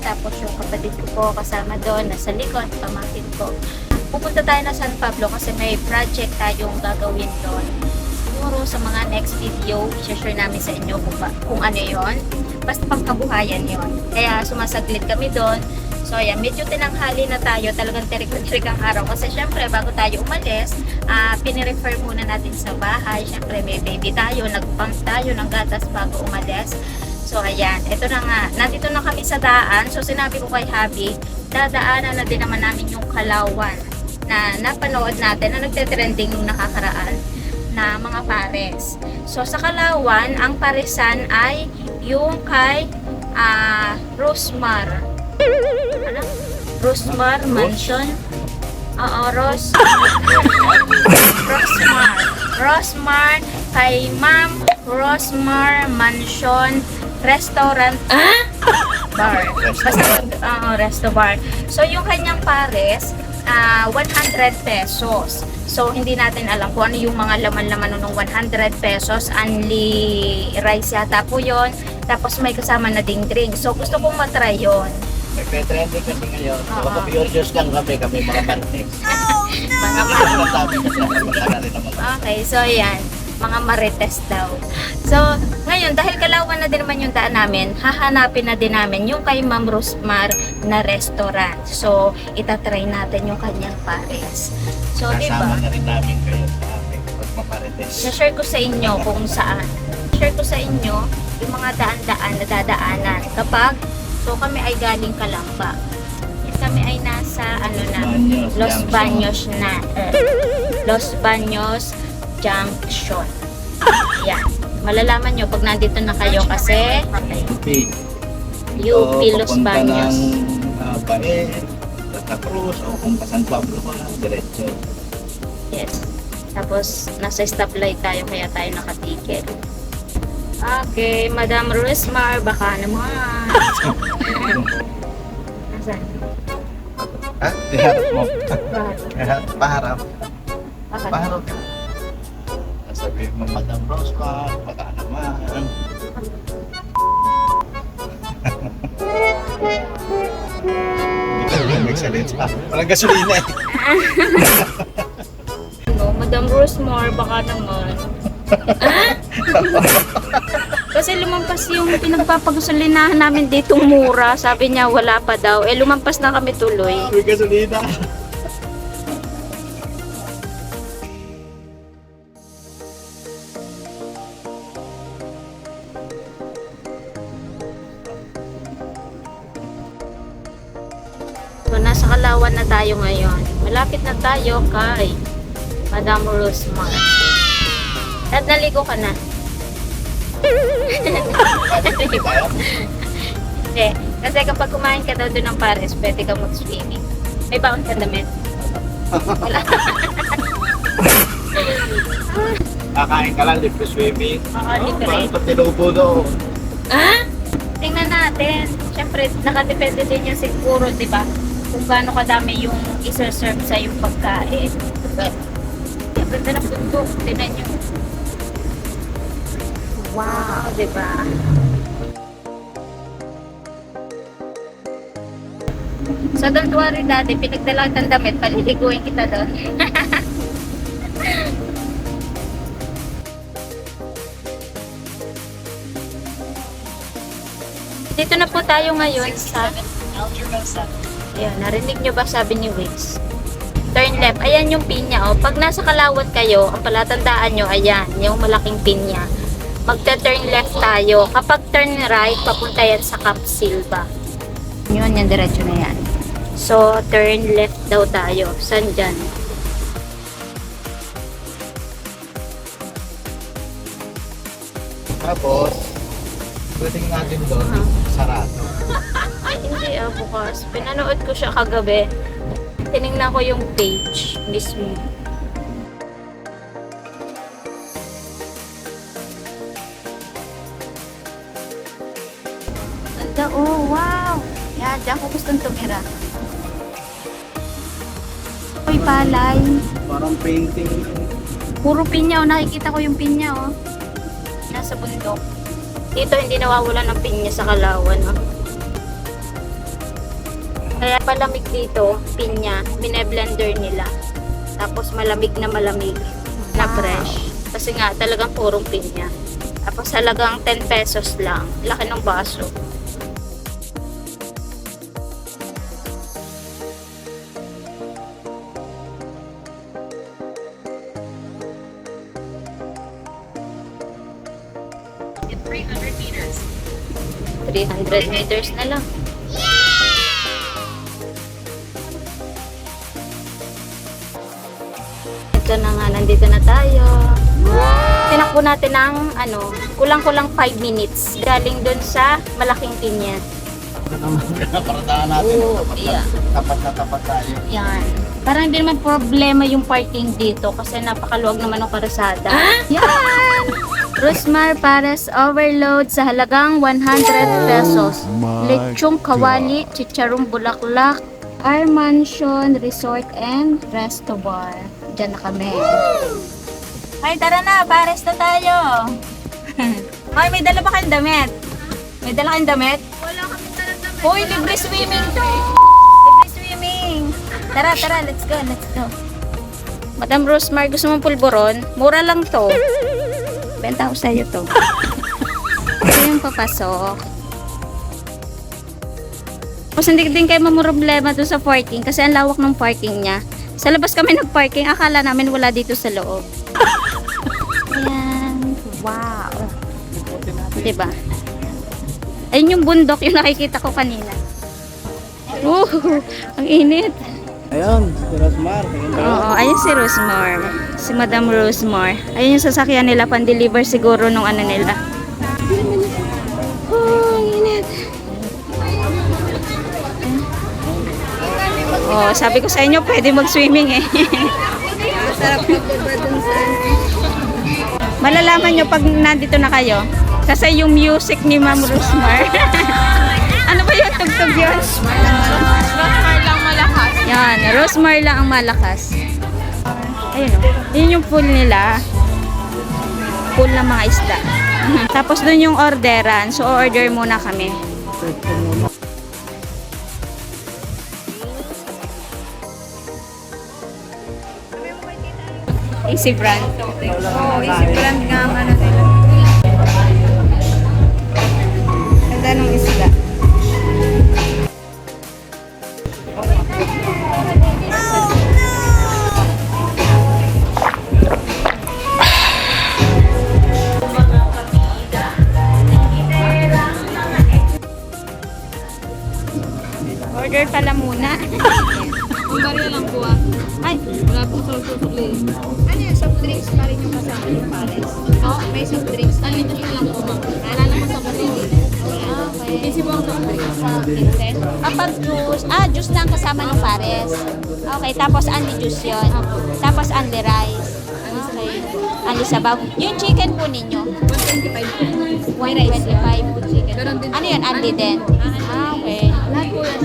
Tapos yung kapatid ko po kasama doon. Nasa likod, pamangkin ko. Pupunta tayo na San Pablo kasi may project tayong gagawin doon. Siguro sa mga next video, i-share namin sa inyo kung, kung ano yon Basta pangkabuhayan yon Kaya sumasaglit kami doon. So ayan, medyo tinanghali na tayo, talagang tirik-tirik ang araw. Kasi syempre, bago tayo umalis, ah pinirefer muna natin sa bahay. Syempre, may baby tayo, nag-pump tayo ng gatas bago umalis. So ayan, ito na nga, nandito na kami sa daan. So sinabi ko kay Habi, dadaanan na din naman namin yung Kalawan na napanood natin na nagte-trending nung nakakaraan na mga pares. So sa Kalawan, ang paresan ay yung kay ah Rosmar. Ano? Rosmar Mansion. Oo, Ros. Rosmar. Rosmar kay Ma'am Rosmar Mansion Restaurant Bar. Basta, oo, resto bar. So, yung kanyang pares, ah 100 pesos. So, hindi natin alam kung ano yung mga laman-laman ng 100 pesos. Only rice yata po yon Tapos may kasama na ding drink. So, gusto kong matry yon Nagpe-trending kasi ngayon. Oo. Mga pure lang kami, kami mga martes. Mga Ang ma- dami kasi wala rin naman. Okay, so yan. Mga marites daw. So, ngayon, dahil kalawan na din naman yung daan namin, hahanapin na din namin yung kay Ma'am Rosmar na restaurant. So, itatry natin yung kanyang pares. So, di ba? Kasama na rin namin kayo sa aming pagmamarites. Na-share ko sa inyo kung saan. Share ko sa inyo yung mga daan-daan na dadaanan kapag so kami ay galing Kalamba. Kami ay nasa ano na Baños Los. Baños na eh, Los Baños Junction. Yan. Malalaman nyo pag nandito na kayo kasi UP. UP Los Baños. ng uh, Bae, Santa Cruz, o kung pa San Pablo ka, diretso. Yes. Tapos, nasa stoplight tayo kaya tayo nakatigil. Okay, Madam Rosmar, baka naman. Nasaan? Ha? Diharap mo. Paharap. Bakit? Paharap. Sabi mo, Madam Rosmar, baka naman. Ka lang magsalita. Walang gasolina eh. Ano, Madam Rosmar, baka naman. Kasi lumampas yung pinagpapagusalinahan namin dito mura. Sabi niya wala pa daw. Eh lumampas na kami tuloy. May gasolina. Tayo kay Madam Rosmar. At naligo ka na. Hindi. Kasi kapag kumain ka daw doon ng pares, pwede ka mag-swimming. May baon ka damit. Wala. Kakain ka lang, libre swimming. Oo, libre. Parang pag tinubo doon. Ah? Tingnan natin. Siyempre, nakadepende din yan siguro, di ba? Kung gaano kadami yung isa-serve sa yung pagkain. Ang ganda ng bundok. Tingnan nyo. Wow, di ba? Sa Don't Worry dati, pinagdala kitang damit, paliliguin kita doon. Dito na po tayo ngayon sa... Ayan, narinig nyo ba sabi ni Wix? Turn left. Ayan yung pinya. Oh. Pag nasa Kalawat kayo, ang palatandaan nyo, ayan, yung malaking pinya. Magta-turn left tayo. Kapag turn right, papunta yan sa Cap Silva. Yun, yan, diretso na yan. So, turn left daw tayo. San dyan? Tapos, pwedeng natin doon, sarado. Ay, hindi ah, bukas. Pinanood ko siya kagabi. Tinignan ko yung page mismo. Ganda, oh, wow! Yan, dyan ko gustong tumira. Uy, palay. Parang painting. Puro pinya, oh. Nakikita ko yung pinya, oh. Nasa bundok. Dito, hindi nawawala ng pinya sa Kalawan, oh. Kaya palamig dito, pinya, bine-blender nila. Tapos malamig na malamig na fresh. Kasi nga, talagang purong pinya. Tapos halagang 10 pesos lang. Laki ng baso. In 300 meters, 300 meters na lang. Ito na nga, nandito na tayo. Tinakbo natin ng ano, kulang-kulang 5 minutes. Galing dun sa malaking pinya. Pinaparadahan natin. Oo, tapat, yeah. na, tapat na tapat tayo. Yan. Parang hindi naman problema yung parking dito kasi napakaluwag naman ng karasada. Yan! Rosmar Pares Overload sa halagang 100 pesos. Lechong Kawali, Chicharong Bulaklak, Our Mansion Resort and Resto Bar. Diyan na kami. Ay, tara na. Pares na tayo. Ay, may dala ba kayong damit? May dala kayong damit? wala kami talaga Hoy, libre swimming to! Libre swimming! Tara, tara, let's go, let's go. Madam Rosemar, gusto mong pulburon? Mura lang to. Benta ko sa'yo to. Ito yung papasok. Tapos hindi din kayo mamroblema doon sa parking kasi ang lawak ng parking niya. Sa labas kami nag-parking, akala namin wala dito sa loob. Ayan. Wow. Diba? Ayun yung bundok yung nakikita ko kanina. Uh, ang init. Ayun, si Rosmar. Oo, ayun si Rosemar. Si Madam Rosemar. Ayun yung sasakyan nila, pan-deliver siguro nung ano nila. Oh, sabi ko sa inyo, pwede mag-swimming eh. Sarap magbaba dun sa Malalaman nyo pag nandito na kayo. Kasi yung music ni Ma'am Rosemar. ano ba yung tugtog yun? Rosmar lang malakas. Yan, Rosemar lang ang malakas. Ayun o. Yun yung pool nila. Pool ng mga isda. Tapos dun yung orderan. So, order muna kami. Easy brand. Oo, easy brand nga ang ano nila. Ganda nung isda. Order pala muna. Barya lang po ah. Ay, Wala pong sulsuli. Pares. Oo, may soft drinks. Na lang po ma'am? Naalala sa barili. okay. Busy po ang soft drinks. Sa 15. Kapag juice, ah, juice lang kasama ng pares. Okay, tapos only juice yun. Tapos only rice. Okay. Only sabaw. Yung chicken po ninyo, 125 po. 125 chicken. Ganon din Ano yun, only din? Ah, okay. Lahat po yan.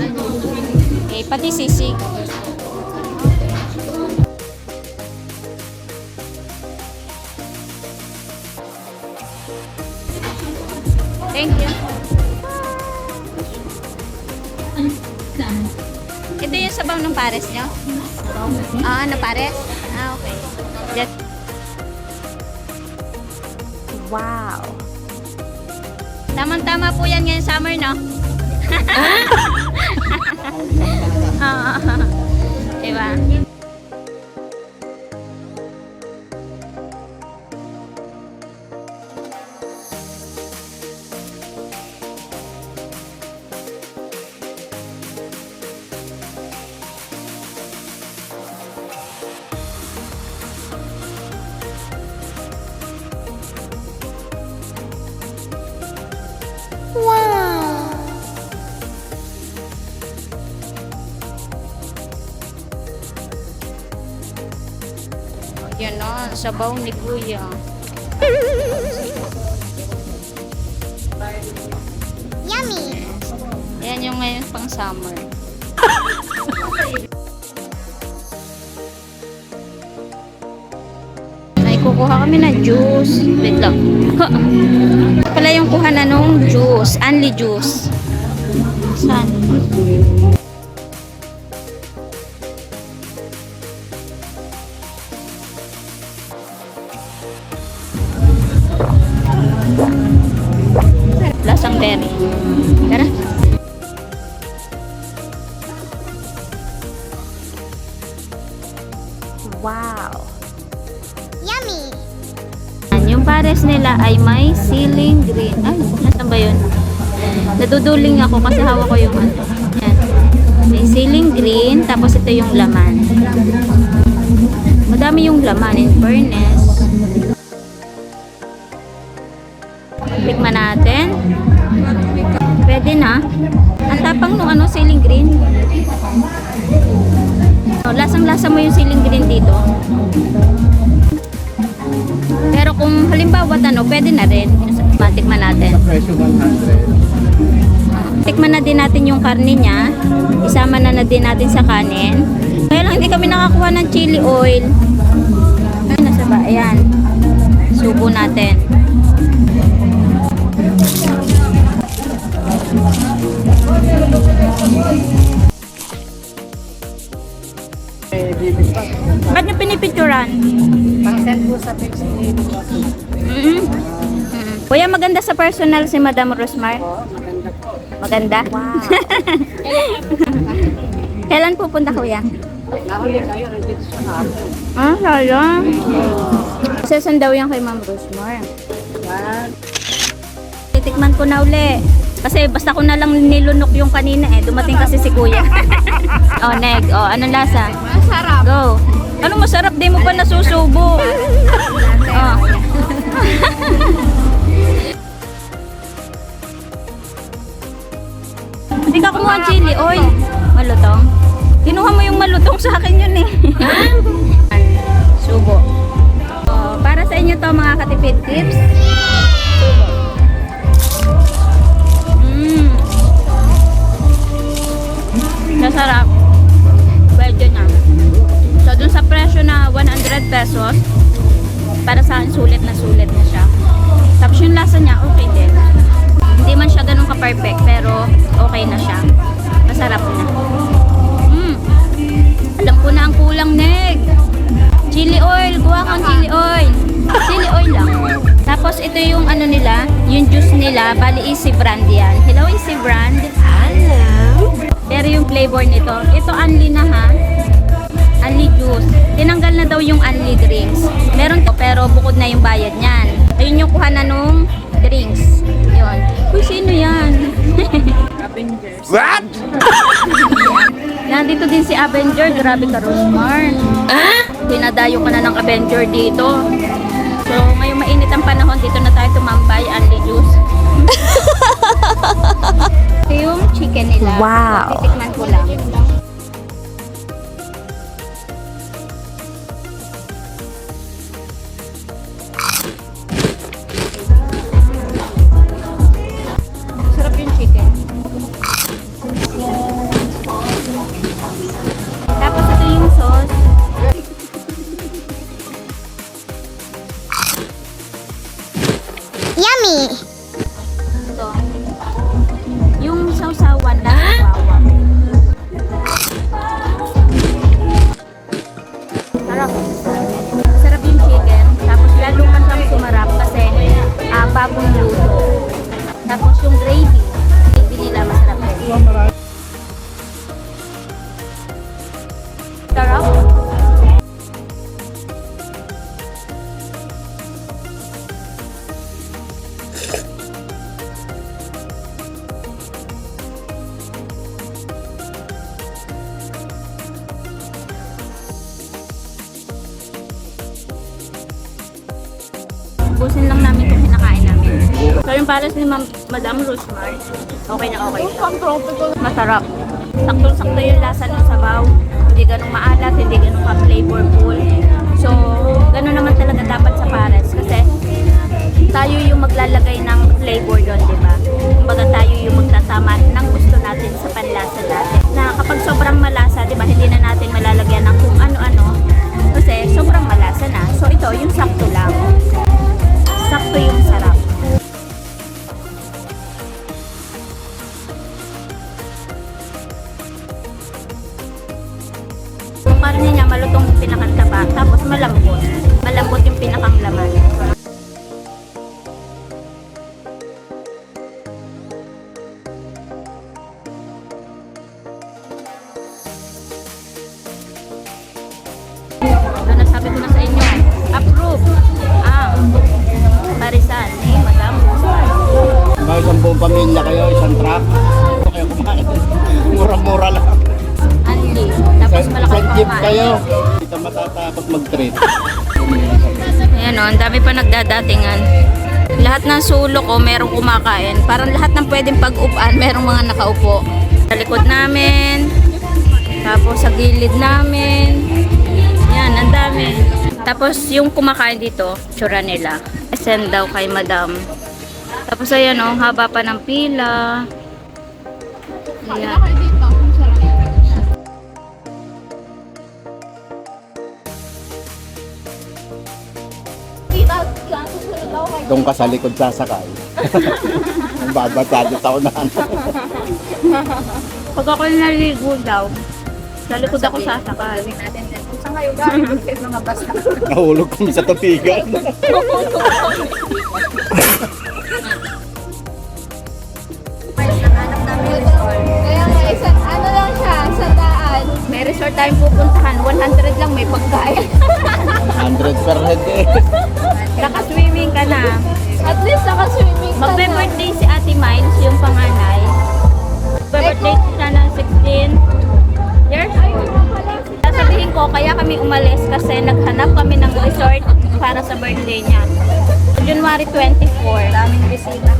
Okay, pati sisig. Thank you. Ito yung sabaw ng pares nyo? Ah, na pares? Ah, okay. Just... Wow. Tamang-tama po yan ngayong summer, no? Ah, diba? Yan o, sabaw ni Kuya. Yummy. Yan yung ngayon pang summer. kukuha kami ng juice. Wait lang. Ha! Pala yung kuha na nung juice. Only juice. Saan? Lasang berry. Tara. Nila ay may ceiling green. Ay, nasan ba yun? Naduduling ako kasi hawak ko yung ano. Yan. May ceiling green, tapos ito yung laman. Madami yung laman in fairness. Tikman natin. Pwede na. Ang tapang nung ano, ceiling green. Oh, lasang-lasa mo yung ceiling green dito. Kung halimbawa ano, pwede na rin. Tikman natin. Presyo 100. Tikman na din natin yung karne niya. Isama na na din natin sa kanin. Kaya lang hindi kami nakakuha ng chili oil. Ay, nasa ba? Ayan. Subo natin. Ba't nyo pinipicturan? Pang-send po sa text ni Mm-mm. Mm-mm. Kuya, maganda sa personal si Madam Rosmar? Maganda? Wow. Kailan pupunta kuya? Nahuli kayo, nandito sa hapon. Ah, sayang. Sesan daw yan kay Ma'am Rosmar. Titikman ko na uli. Kasi basta ko na lang nilunok yung kanina eh. Dumating kasi si kuya. oh, neg. Oh, anong lasa? Masarap. Go. Ano masarap? Di mo pa nasusubo. oh. Hindi ka kumuha chili oil. Malutong. Kinuha mo yung malutong sa akin yun eh. Subo. Oh, para sa inyo to mga katipid tips. Subo. Mm. Nasarap. Presyo na 100 pesos, para sa akin, sulit na sulit na siya. Tapos yung lasa niya, okay din. Hindi man siya ganun ka-perfect, pero okay na siya. Masarap na. Mm. Alam ko na ang kulang, Neg. Chili oil. Kuha kang chili oil. Chili oil lang. Tapos ito yung ano nila, yung juice nila, bali easy brand yan. Hello, easy brand. Hello. Pero yung flavor nito, ito only na ha. Only juice. Tinanggal na daw yung only drinks. Meron to, pero bukod na yung bayad niyan. Ayun yung kuha na nung drinks. Yun. Uy, sino yan? What? Nandito din si Avenger. Grabe ka, Rosmar. Ah? Dinadayo ka na ng Avenger dito. So, ngayong mainit ang panahon, dito na tayo tumambay. Only juice. Ito yung chicken nila. Wow. Titikman ko lang. Sarap. Busin lang namin itong kinakain namin. So yung pares ni Ma'am, Madam Rosemar, okay na okay. Masarap. Saktong-sakto yung lasa ng sabaw. Ganun maalat, hindi ganun ka-flavorful. So, ganun naman talaga dapat sa pares. Kasi tayo yung maglalagay ng flavor doon, di ba? Kumbaga tayo yung magtatama ng gusto natin sa panlasa natin. Na kapag sobrang malasa, di ba, hindi na natin malalagyan ng kung ano-ano. Mag-treat. Ayan o, ang dami pa nagdadatingan. Lahat ng sulok o merong kumakain. Parang lahat ng pwedeng pag-upan, merong mga nakaupo. Sa likod namin, tapos sa gilid namin. Yan, ang dami. Tapos yung kumakain dito, tsura nila. Send daw kay madam. Tapos ayan o, haba pa ng pila. Ayan. Doon ka sa likod sasakay. Ang babatado sa unahan. Pag ako naligo daw, sa likod ako sasakal. natin din. Kung saan kayo galing, mga basta. Nahulog kami sa resort. Kaya nga, isang, ano lang siya, sa daan. May resort tayong pupuntahan. 100 lang may pagkain. 100 per head eh. Naka-swimming ka na. At least naka-swimming ka na. Magbe-birthday si Ate Miles, yung panganay. Magbe-birthday siya ng 16 years old. Sasabihin ko, kaya kami umalis kasi naghanap kami ng resort para sa birthday niya. January 24. Daming bisita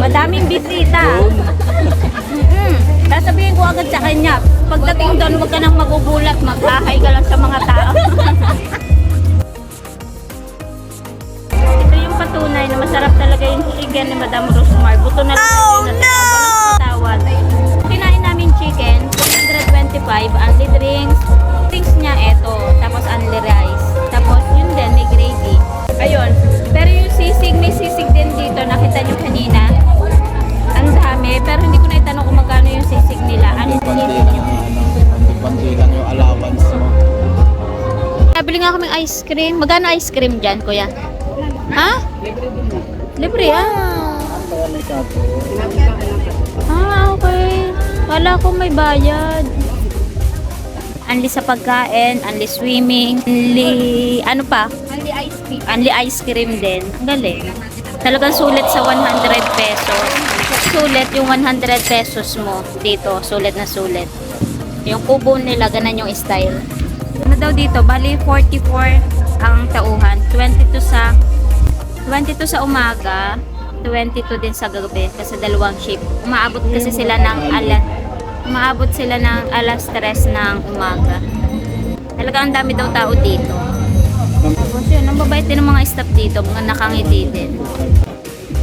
Madaming bisita. Mm-mm. Sasabihin ko agad sa kanya, pagdating doon, huwag ka nang magugulat, maghahay ka lang sa mga tao. masarap talaga yung chicken ni Madam Rosmar. Buto na lang oh, no! tawad. Kinain namin chicken, 225, only drinks. Drinks niya eto, tapos only rice. Tapos yun din, may gravy. Ayun. Pero yung sisig, may sisig din dito. Nakita niyo kanina. Ang dami, pero hindi ko na itanong kung magkano yung sisig nila. Ano nila nyo? yung konti lang yung allowance mo. Nabili nga kaming ice cream. Magkano ice cream dyan, kuya? Ha? Libre ah. May kapo. Ah, okay. Wala ko may bayad. Anli sa pagkain, anli swimming, anli ano pa? Only ice cream. Anli ice cream din. Ang galing. Talagang sulit sa 100 pesos. Sulit yung 100 pesos mo dito. Sulit na sulit. Yung kubo nila, ganun yung style. Ano daw dito? Bali, 44 ang tauhan. 22 sa 22 sa umaga, 22 din sa gabi kasi dalawang shift. Umaabot kasi sila ng alas umaabot sila ng alas 3 ng umaga. Talaga ang dami daw tao dito. Tapos yun, ang babait din ng mga staff dito, mga nakangiti din.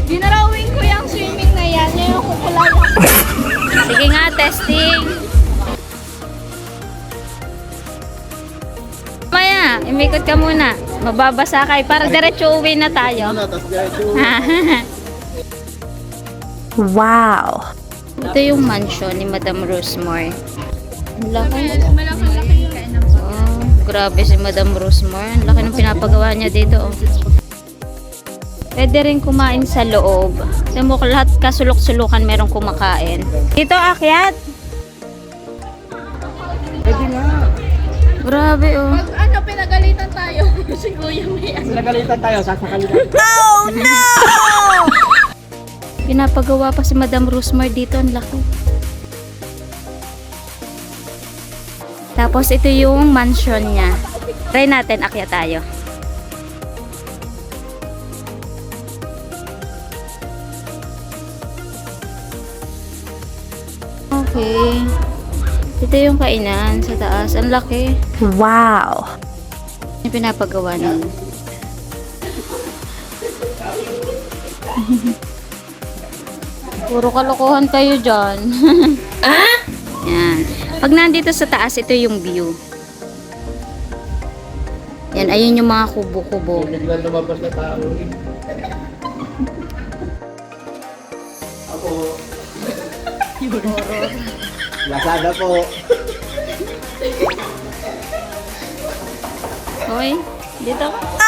Ginarawin ko yung swimming na yan. Yung kukulay. Sige nga, testing. Imikot ka muna. Mababasa ka. Para diretso uwi na tayo. Wow! Ito yung mansion ni Madam Rosemore. Ang laki. Oh, grabe si Madam Rosemore. Ang laki ng pinapagawa niya dito. Oh. Pwede rin kumain sa loob. Sa mo lahat kasulok-sulukan merong kumakain. Dito akyat. Pwede nga. Grabe oh. Ano, pinagalitan tayo. si Kuya may ano. Nagalitan tayo, sasakali na. Pinapagawa pa si Madam Rosemary dito. Ang laki. Tapos ito yung mansion niya. Try natin, akyat tayo. Okay. Ito yung kainan sa taas. Ang laki. Wow! Yung pinapagawa nila. Puro kalokohan kayo dyan. ah? Yan. Pag nandito sa taas, ito yung view. Yan, ayun yung mga kubo-kubo. Biglang lumabas na tao. Ako. Lazada po. Hoy, dito ka.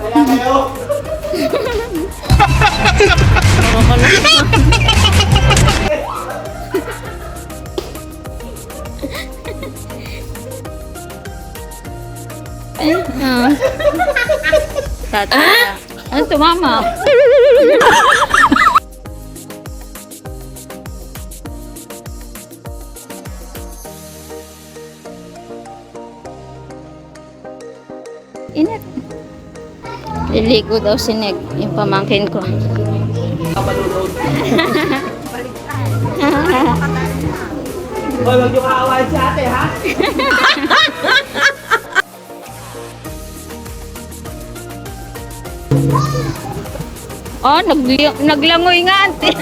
Kaya kayo. Puro kalokohan. Eh, ah. Tata. Ano tumama? Liligo daw si Neg, yung pamangkin ko. Hoy, wag niyo si ate, ha? Oh, nagli- naglangoy nga ante.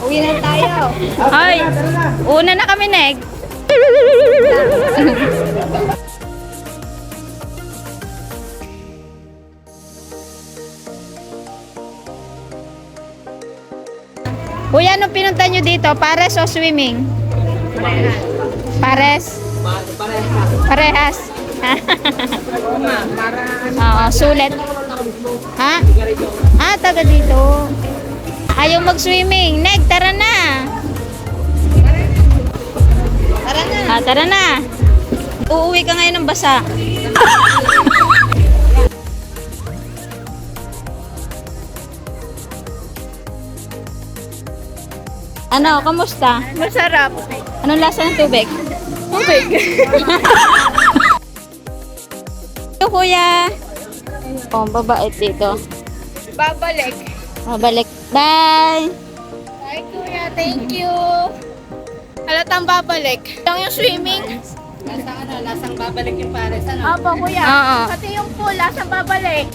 Uwi na tayo. Ay, una na kami, Neg. anong pinunta nyo dito? Pares o swimming? Pares. Parehas. Oo, sulit. Ha? Ah, taga dito. Ayaw mag-swimming. Neg, tara na. Tara na. Ah, tara na. Uuwi ka ngayon ng basa. ano, kamusta? Masarap. Anong lasa ng tubig? Tubig. Ito, kuya. Oh, babait dito. Babalik. Mabalik. Bye! Hi, Kuya. Thank you. Halatang babalik. Lang yung swimming. Lasa ano, lasang babalik yung pares. Ano? Opo, Kuya. Oo. Pati yung pool, lasang babalik.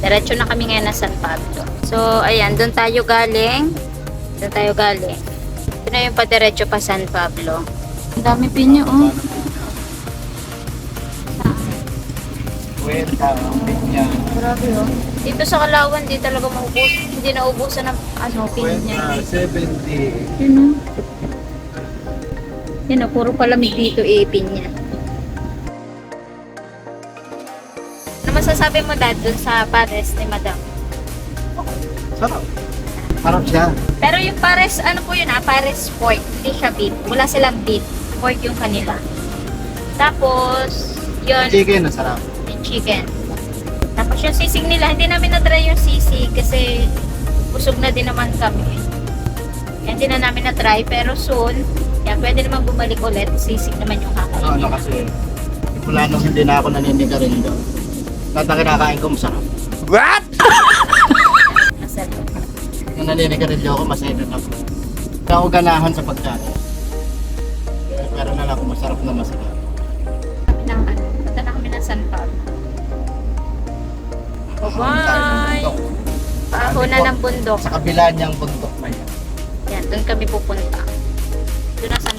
Diretso na kami ngayon na San Pablo. So, ayan, doon tayo galing. Doon tayo galing. Ito na yung padiretso pa San Pablo. Ang dami pinyo, oh. Kwenta, pinya. Grabe, oh. Dito sa Kalawan, di talaga maubos. Hindi naubusan ng ano, pinya. Kwenta, 70. Yun, oh. Yun, oh, puro palamig dito, eh, pinya. Masasabi mo, Dad, dun sa pares ni Madam? Sarap. Sarap siya. Pero yung pares, ano po yun ah, pares pork, hindi siya beef. Wala silang beef. Pork yung kanila. Tapos, yun, Chicken, sarap. yung chicken. Tapos yung sisig nila, hindi namin na-try yung sisig kasi busog na din naman kami. Hindi na namin na-try, pero soon, yan, pwede naman bumalik ulit. Sisig naman yung kakainin. ano kasi, mula nung hindi na ako naniniga rin doon. Lahat na kinakain ko masarap. Masarap. Nung naniniga rin ako, masaya din ako. Hindi ako ganahan sa pagkain. Pero na lang ako masarap na masarap. Kami ng ano, punta na kami ng San Pablo. Bye! Paahuna ng bundok. Sa kabila niyang bundok pa yan. Yan, doon kami pupunta. Doon na San.